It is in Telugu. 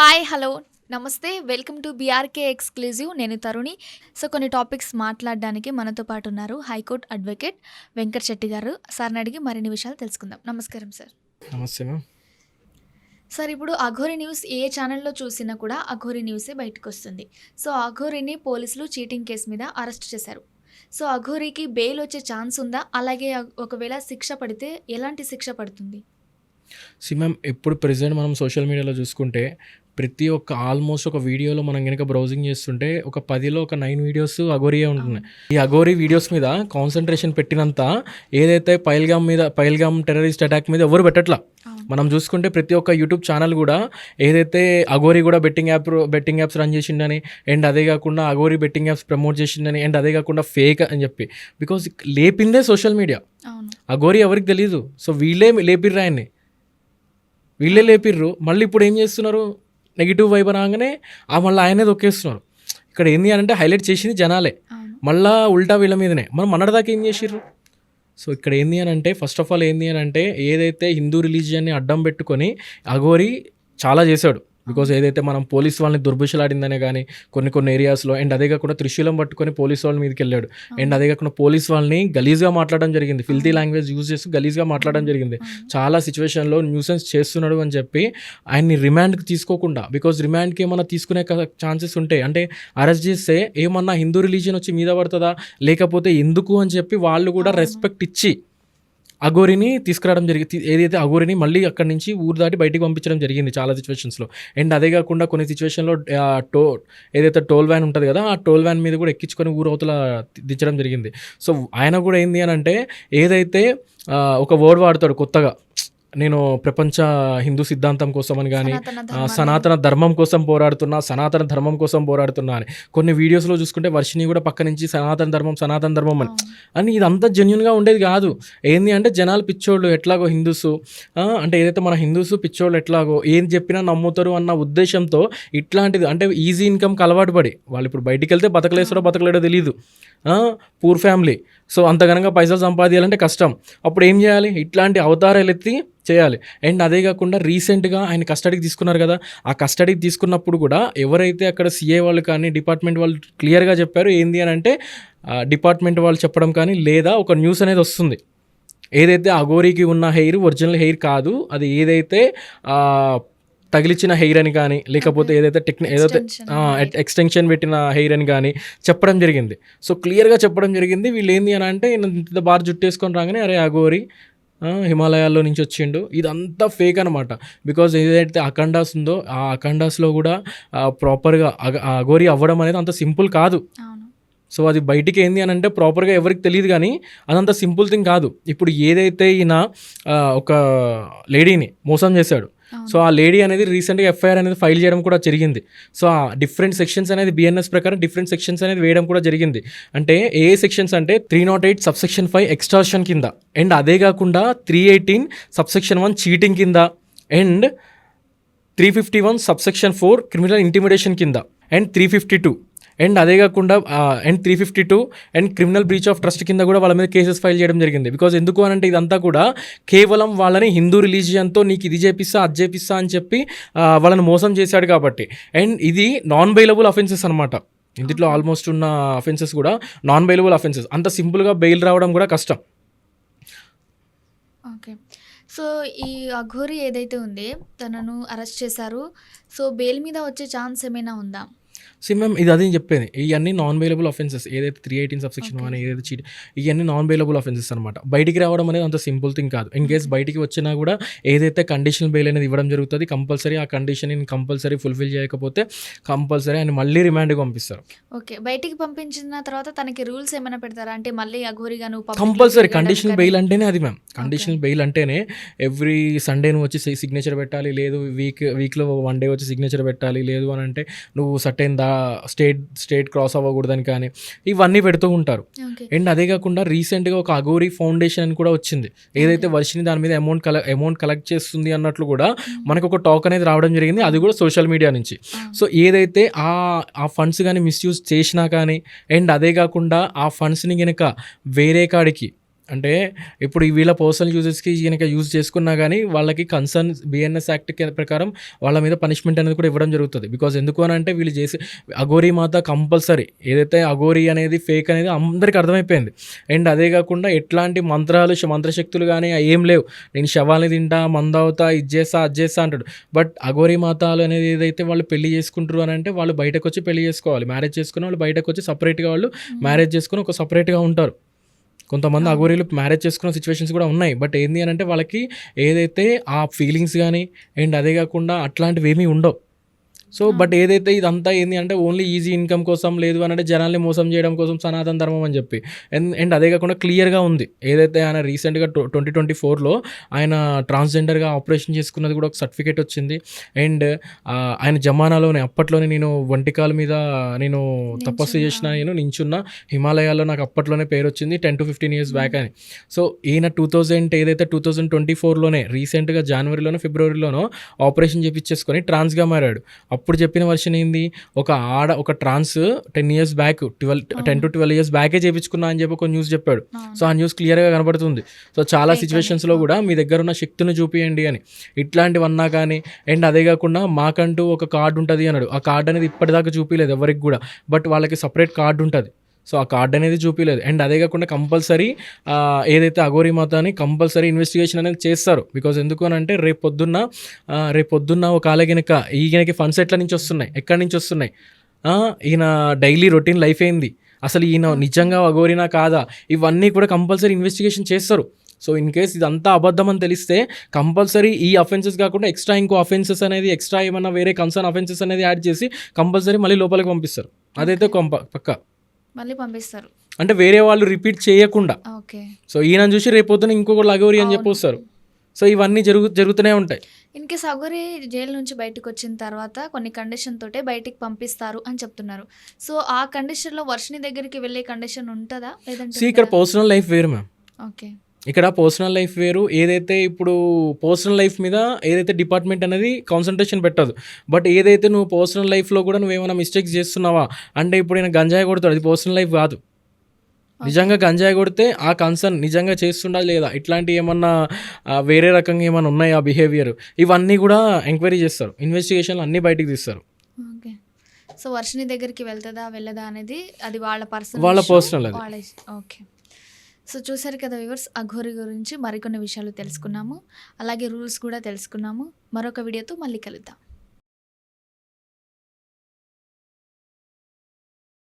Hi hello namaste welcome to BRK exclusive నేను తరుణి సో కొన్ని టాపిక్స్ మాట్లాడడానికి మనతో పాటు ఉన్నారు హైకోర్టు అడ్వకేట్ వెంకట్ శెట్టి గారు. సార్ని అడిగి మరిన్ని విషయాలు తెలుసుకుందాం. నమస్కారం సార్ నమస్తే మ్యామ్ సార్ ఇప్పుడు అఘోరి న్యూస్ ఏ ఛానల్లో చూసినా కూడా అఘోరి న్యూసే బయటకు వస్తుంది సో అఘోరిని పోలీసులు చీటింగ్ కేసు మీద అరెస్ట్ చేశారు. సో అఘోరికి బెయిల్ వచ్చే ఛాన్స్ ఉందా? అలాగే ఒకవేళ శిక్ష పడితే ఎలాంటి శిక్ష పడుతుంది? సి మ్యామ్ ఎప్పుడు ప్రెసెంట్ మనం సోషల్ మీడియాలో చూసుకుంటే ప్రతి ఒక్క ఆల్మోస్ట్ ఒక వీడియోలో మనం కనుక బ్రౌజింగ్ చేస్తుంటే ఒక పదిలో ఒక నైన్ వీడియోస్ అగోరియే ఉంటున్నాయి. ఈ అగోరి వీడియోస్ మీద కాన్సన్ట్రేషన్ పెట్టినంత ఏదైతే పైల్గామ్ మీద పైల్గామ్ టెర్రరిస్ట్ అటాక్ మీద ఎవరు పెట్టట్లా. మనం చూసుకుంటే ప్రతి ఒక్క యూట్యూబ్ ఛానల్ కూడా ఏదైతే అగోరి కూడా betting app betting apps run చేసిండని and అదే కాకుండా అగోరి బెట్టింగ్ యాప్స్ ప్రమోట్ చేసిండని అండ్ అదే కాకుండా ఫేక్ అని చెప్పి. బికాజ్ లేపిందే సోషల్ మీడియా అగోరి ఎవరికి తెలియదు సో వీళ్ళే లేపిర్రు ఆయన్ని. వీళ్ళే లేపిర్రు. మళ్ళీ ఇప్పుడు ఏం చేస్తున్నారు? నెగిటివ్ వైబ్ రాగానే ఆ మళ్ళీ ఆయనే దొక్కేస్తున్నారు ఇక్కడ ఏంది అని అంటే హైలైట్ చేసింది జనాలే. మళ్ళా ఉల్టా వీళ్ళ మీదనే. మనం మొన్నటిదాకా ఏం చేసిర్రు? సో ఇక్కడ ఏంది అని అంటే ఫస్ట్ ఆఫ్ ఆల్ ఏంది అని అంటే ఏదైతే హిందూ రిలీజియన్ని అడ్డం పెట్టుకొని అఘోరి చాలా చేశాడు. బికాజ్ ఏదైతే మనం పోలీస్ వాళ్ళని దుర్భిషలాడిందనే కానీ కొన్ని కొన్ని ఏరియాస్లో అండ్ అదే కాకుండా త్రిశూలం పట్టుకొని పోలీస్ వాళ్ళ మీదకి వెళ్ళాడు. అండ్ అదే కాకుండా పోలీస్ వాళ్ళని గలీజ్గా మాట్లాడడం జరిగింది. ఫిల్తీ లాంగ్వేజ్ యూజ్ చేసి గలీజ్గా మాట్లాడడం జరిగింది. చాలా సిచ్యువేషన్లో న్యూసెన్స్ చేస్తున్నాడు అని చెప్పి ఆయన్ని రిమాండ్కి తీసుకోకుండా బికాజ్ రిమాండ్కి ఏమన్నా తీసుకునే ఛాన్సెస్ ఉంటాయి అంటే అరెస్ట్ చేస్తే ఏమన్నా హిందూ రిలీజియన్ వచ్చి మీద పడుతుందా లేకపోతే ఎందుకు అని చెప్పి వాళ్ళు కూడా రెస్పెక్ట్ ఇచ్చి అగోరిని తీసుకురావడం జరిగింది ఏదైతే అగోరిని మళ్ళీ అక్కడి నుంచి ఊరు దాటి బయటికి పంపించడం జరిగింది చాలా సిచ్యువేషన్స్లో అండ్ అదే కాకుండా కొన్ని సిచ్యువేషన్లో టో ఏదైతే టోల్ వ్యాన్ ఉంటుంది కదా ఆ టోల్ వ్యాన్ మీద కూడా ఎక్కించుకొని ఊరు అవతల దించడం జరిగింది. సో ఆయన కూడా ఏంది అని అంటే ఏదైతే ఒక వర్డ్ వాడతాడు కొత్తగా నేను ప్రపంచ హిందూ సిద్ధాంతం కోసం అని కానీ సనాతన ధర్మం కోసం పోరాడుతున్నా సనాతన ధర్మం కోసం పోరాడుతున్నా అని. కొన్ని వీడియోస్లో చూసుకుంటే వర్షిని కూడా పక్క నుంచి సనాతన ధర్మం సనాతన ధర్మం అని. అని ఇదంతా జెన్యున్గా ఉండేది కాదు. ఏంది అంటే జనాలు పిచ్చోళ్ళు ఎట్లాగో హిందూస్ అంటే ఏదైతే మన హిందూస్ పిచ్చోళ్ళు ఎట్లాగో ఏం చెప్పినా నమ్ముతారు అన్న ఉద్దేశంతో ఇట్లాంటిది అంటే ఈజీ ఇన్కమ్కి అలవాటు పడి వాళ్ళు ఇప్పుడు బయటికి వెళ్తే బతకలేస్తాడో బతకలేడో తెలియదు పూర్ ఫ్యామిలీ సో అంత ఘనంగా పైసలు సంపాదించాలంటే కష్టం. అప్పుడు ఏం చేయాలి? ఇట్లాంటి అవతారాలు ఎత్తి చేయాలి. అండ్ అదే కాకుండా రీసెంట్గా ఆయన కస్టడీకి తీసుకున్నారు కదా ఆ కస్టడీకి తీసుకున్నప్పుడు కూడా ఎవరైతే అక్కడ సీఏ వాళ్ళు కానీ డిపార్ట్మెంట్ వాళ్ళు క్లియర్గా చెప్పారు ఏంది అని అంటే డిపార్ట్మెంట్ వాళ్ళు చెప్పడం కానీ లేదా ఒక న్యూస్ అనేది వస్తుంది. ఏదైతే అగోరికి ఉన్న హెయిర్ ఒరిజినల్ హెయిర్ కాదు అది ఏదైతే తగిలిచ్చిన హెయిర్ అని కానీ లేకపోతే ఏదైతే టెక్ని ఏదైతే ఎక్స్టెన్షన్ పెట్టిన హెయిర్ అని కానీ చెప్పడం జరిగింది. సో క్లియర్గా చెప్పడం జరిగింది వీళ్ళు ఏంది అని అంటే ఇంత బాగా జుట్టేసుకొని రాగానే అరే అగోరి ఆ, హిమాలయాల్లో నుంచి వచ్చిండు. ఇదంతా ఫేక్ అనమాట బికాజ్ ఏదైతే అఖండాస్ ఉందో ఆ అఖండాస్లో కూడా ప్రాపర్గా అగోరి అవ్వడం అనేది అంత సింపుల్ కాదు. సో అది బయటికి ఏంది అని అంటే ప్రాపర్గా ఎవరికి తెలియదు కానీ అదంత సింపుల్ థింగ్ కాదు. ఇప్పుడు ఏదైతే ఈయన ఒక లేడీని మోసం చేశాడు. సో ఆ లేడీ అనేది రీసెంట్గా ఎఫ్ఐఆర్ అనేది ఫైల్ చేయడం కూడా జరిగింది. సో ఆ డిఫరెంట్ సెక్షన్స్ అనేది బిఎన్ఎస్ ప్రకారం డిఫరెంట్ సెక్షన్స్ అనేది వేయడం కూడా జరిగింది. అంటే ఏ సెక్షన్స్ అంటే three not eight subsection five extortion కింద అండ్ అదే కాకుండా three eighteen subsection one cheating కింద and three fifty one subsection four criminal intimidation కింద and three fifty two and అదే కాకుండా and three fifty two and criminal breach of trust కింద కూడా వాళ్ళ మీద కేసెస్ ఫైల్ చేయడం జరిగింది. బికాజ్ ఎందుకు అని అంటే ఇదంతా కూడా కేవలం వాళ్ళని హిందూ రిలీజియన్తో నీకు ఇది చేపిస్తా అది చేపిస్తా అని చెప్పి వాళ్ళని మోసం చేశాడు కాబట్టి. అండ్ ఇది నాన్ బెయిలబుల్ అఫెన్సెస్ అనమాట ఇందులో ఆల్మోస్ట్ ఉన్న అఫెన్సెస్ కూడా నాన్ బెయిలబుల్ అఫెన్సెస్ అంత సింపుల్గా బెయిల్ రావడం కూడా కష్టం. ఓకే. సో ఈ అఘోరి ఏదైతే ఉంది తనను అరెస్ట్ చేశారు. సో బెయిల్ మీద వచ్చే ఛాన్స్ ఏమైనా ఉందా? సి మ్యామ్ ఇది అదే చెప్పేది. ఇవన్నీ నాన్ బెయిలబుల్ అఫెన్సెస్ ఏదైతే త్రీ ఎయిటీన్ సబ్సెక్షన్ Okay. కానీ ఏదైతే చీట్ ఇవన్నీ నాన్ బెయిలబుల్ అఫెన్సెస్ అనమాట బయటికి రావడం అనేది అంత సింపుల్ థింగ్ కాదు. ఇన్ కేస్ బయటికి వచ్చినా కూడా ఏదైతే కండిషనల్ బెయిల్ అనేది ఇవ్వడం జరుగుతుంది కంపల్సరీ ఆ కండిషన్ కంపల్సరీ ఫుల్ఫిల్ చేయకపోతే కంపల్సరీ ఆయన మళ్ళీ రిమాండ్కి పంపిస్తారు. ఓకే బయటికి పంపించిన తర్వాత తనకి రూల్స్ ఏమైనా పెడతారా? అంటే మళ్ళీ అఘోరిగా నువ్వు కంపల్సరీ కండిషనల్ బెయిల్ అంటేనే అది మ్యామ్ కండిషనల్ బెయిల్ అంటేనే ఎవ్రీ సండే నువ్వు వచ్చి సిగ్నేచర్ పెట్టాలి లేదు వీక్ వీక్లో వన్ డే వచ్చి సిగ్నేచర్ పెట్టాలి లేదు అని అంటే నువ్వు certain the state state cross అవ్వకూడదని కానీ ఇవన్నీ పెడుతూ ఉంటారు. అండ్ అదే కాకుండా రీసెంట్గా ఒక అగోరి ఫౌండేషన్ అని కూడా వచ్చింది. ఏదైతే వర్షిని దాని మీద అమౌంట్ కలె అమౌంట్ కలెక్ట్ చేస్తుంది అన్నట్లు కూడా మనకు ఒక టాక్ అనేది రావడం జరిగింది. అది కూడా సోషల్ మీడియా నుంచి. సో ఏదైతే ఆ ఆ ఫండ్స్ కానీ మిస్యూజ్ చేసినా కానీ అండ్ అదే కాకుండా ఆ ఫండ్స్ని కనుక వేరే కాడికి అంటే ఇప్పుడు ఈ వీళ్ళ పర్సనల్ యూజెస్కి ఈయనక యూజ్ చేసుకున్నా కానీ వాళ్ళకి కన్సర్న్ బిఎన్ఎస్ యాక్ట్ ప్రకారం వాళ్ళ మీద పనిష్మెంట్ అనేది కూడా ఇవ్వడం జరుగుతుంది. బికాజ్ ఎందుకు అని అంటే వీళ్ళు చేసే అఘోరీ మాత కంపల్సరీ ఏదైతే అఘోరీ అనేది ఫేక్ అనేది అందరికీ అర్థమైపోయింది. అండ్ అదే కాకుండా ఎట్లాంటి మంత్రాలు మంత్రశక్తులు కానీ ఏం లేవు. నేను శవాన్ని తింటా మందవుతా ఇది చేస్తా అది చేస్తా అంటాడు. బట్ అఘోరీ మాతాలు అనేది ఏదైతే వాళ్ళు పెళ్ళి చేసుకుంటారు అని అంటే వాళ్ళు బయటకు వచ్చి పెళ్ళి చేసుకోవాలి. మ్యారేజ్ చేసుకుని వాళ్ళు బయటకు వచ్చి సపరేట్గా వాళ్ళు మ్యారేజ్ చేసుకుని ఒక సపరేట్గా ఉంటారు. కొంతమంది అఘోరీలు మ్యారేజ్ చేసుకున్న సిచ్యువేషన్స్ కూడా ఉన్నాయి. బట్ ఏంది అని అంటే వాళ్ళకి ఏదైతే ఆ ఫీలింగ్స్ కానీ అండ్ అదే కాకుండా అట్లాంటివి ఏమీ ఉండవు. సో బట్ ఏదైతే ఇదంతా ఏంది అంటే ఓన్లీ ఈజీ ఇన్కమ్ కోసం లేదు అని అంటే జనాల్ని మోసం చేయడం కోసం సనాతన ధర్మం అని చెప్పి. అండ్ అండ్ అదే కాకుండా క్లియర్గా ఉంది. ఏదైతే ఆయన రీసెంట్గా ట్వంటీ ట్వంటీ ఫోర్లో ఆయన ట్రాన్స్జెండర్గా ఆపరేషన్ చేసుకున్నది కూడా ఒక సర్టిఫికేట్ వచ్చింది. అండ్ ఆయన జమానాలోనే అప్పట్లోనే నేను వంటికాల మీద నేను తపస్సు. చేసిన నేను నించున్న. హిమాలయాల్లో నాకు అప్పట్లోనే పేరు వచ్చింది ten to fifteen years back అని. సో ఈయన టూ థౌజండ్ ఏదైతే టూ థౌజండ్ ట్వంటీ ఫోర్లోనే రీసెంట్గా జనవరిలోనో ఫిబ్రవరిలోనో ఆపరేషన్ చేపించేసుకొని ట్రాన్స్గా మారాడు. అప్పుడు చెప్పిన వర్షన్ ఏంది? ఒక ఆడ ఒక trans ten years back twelve ten to twelve years బ్యాకే చేపించుకున్నా అని చెప్పి ఒక న్యూస్ చెప్పాడు. సో ఆ న్యూస్ క్లియర్గా కనబడుతుంది. సో చాలా సిచ్యువేషన్స్లో. కూడా మీ దగ్గర ఉన్న శక్తిని చూపియండి అని. ఇట్లాంటివన్నా కానీ అండ్ అదే కాకుండా మాకంటూ ఒక కార్డు ఉంటుంది అన్నాడు. ఆ కార్డు అనేది ఇప్పటిదాకా చూపించలేదు ఎవరికి కూడా. బట్ వాళ్ళకి సపరేట్ కార్డు ఉంటుంది. సో ఆ కార్డ్ అనేది చూపించలేదు అండ్ అదే కాకుండా కంపల్సరీ ఏదైతే అఘోరీ మాతాని కంపల్సరీ ఇన్వెస్టిగేషన్ అనేది చేస్తారు. బికాజ్ ఎందుకు అని అంటే రేపు పొద్దున్న రేపు పొద్దున్న ఒక ఆలగినక ఈయనకి ఫండ్స్ ఎట్లా నుంచి వస్తున్నాయి? ఎక్కడి నుంచి వస్తున్నాయి? ఈయన డైలీ రొటీన్ లైఫ్ ఏంది? అసలు ఈయన నిజంగా అఘోరినా కాదా? ఇవన్నీ కూడా కంపల్సరీ ఇన్వెస్టిగేషన్ చేస్తారు. సో ఇన్ కేస్ ఇదంతా అబద్ధం అని తెలిస్తే కంపల్సరీ ఈ అఫెన్సెస్ కాకుండా ఎక్స్ట్రా ఇంకో అఫెన్సెస్ అనేది ఎక్స్ట్రా ఏమన్నా వేరే కన్సర్న్ అఫెన్సెస్ అనేది యాడ్ చేసి కంపల్సరీ మళ్ళీ లోపలికి పంపిస్తారు. అదైతే కొంప పక్క. మళ్ళీ పంపిస్తారు. అంటే వేరే వాళ్ళు రిపీట్ చేయకుండా. ఓకే. సో ఈయన చూసి రేపొద్దున ఇంకొకరు అగౌరి అని చెప్పి. వస్తారు. సో ఇవన్నీ జరుగు జరుగుతూనే ఉంటాయి. ఇన్ కేస్ అగోరి జైలు నుంచి బయటకు వచ్చిన తర్వాత కొన్ని కండిషన్ తోటే బయటికి పంపిస్తారు అని చెప్తున్నారు. సో ఆ కండిషన్లో వర్షిని దగ్గరికి వెళ్ళే కండిషన్ ఉంటుందా? లేదంటే ఇక్కడ? పర్సనల్ లైఫ్ వేరు మ్యామ్ ఓకే. ఇక్కడ పర్సనల్ లైఫ్ వేరు. ఏదైతే ఇప్పుడు పర్సనల్ లైఫ్ మీద ఏదైతే డిపార్ట్మెంట్ అనేది కాన్సన్ట్రేషన్ పెట్టదు. బట్ ఏదైతే నువ్వు పర్సనల్ లైఫ్లో కూడా నువ్వు ఏమైనా మిస్టేక్స్ చేస్తున్నావా? అంటే ఇప్పుడు నేను గంజాయి కొడతాడు. అది పర్సనల్ లైఫ్ కాదు. నిజంగా గంజాయి కొడితే ఆ కన్సర్న్ నిజంగా చేస్తుండా లేదా? ఇట్లాంటి ఏమన్నా ఆ, వేరే రకంగా ఏమన్నా ఉన్నాయా బిహేవియర్ ఇవన్నీ కూడా ఎంక్వైరీ చేస్తారు. ఇన్వెస్టిగేషన్లు అన్నీ బయటికి తీస్తారు. ఓకే. సో వర్షిని దగ్గరికి వెళ్తుందా వెళ్ళదా అనేది అది వాళ్ళ పర్సనల్ వాళ్ళ. వాళ్ళ ఓకే. సో చూసారు కదా వ్యూవర్స్ అఘోరి గురించి మరికొన్ని విషయాలు తెలుసుకున్నాము. అలాగే రూల్స్ కూడా తెలుసుకున్నాము. మరొక వీడియోతో మళ్ళీ కలుద్దాం.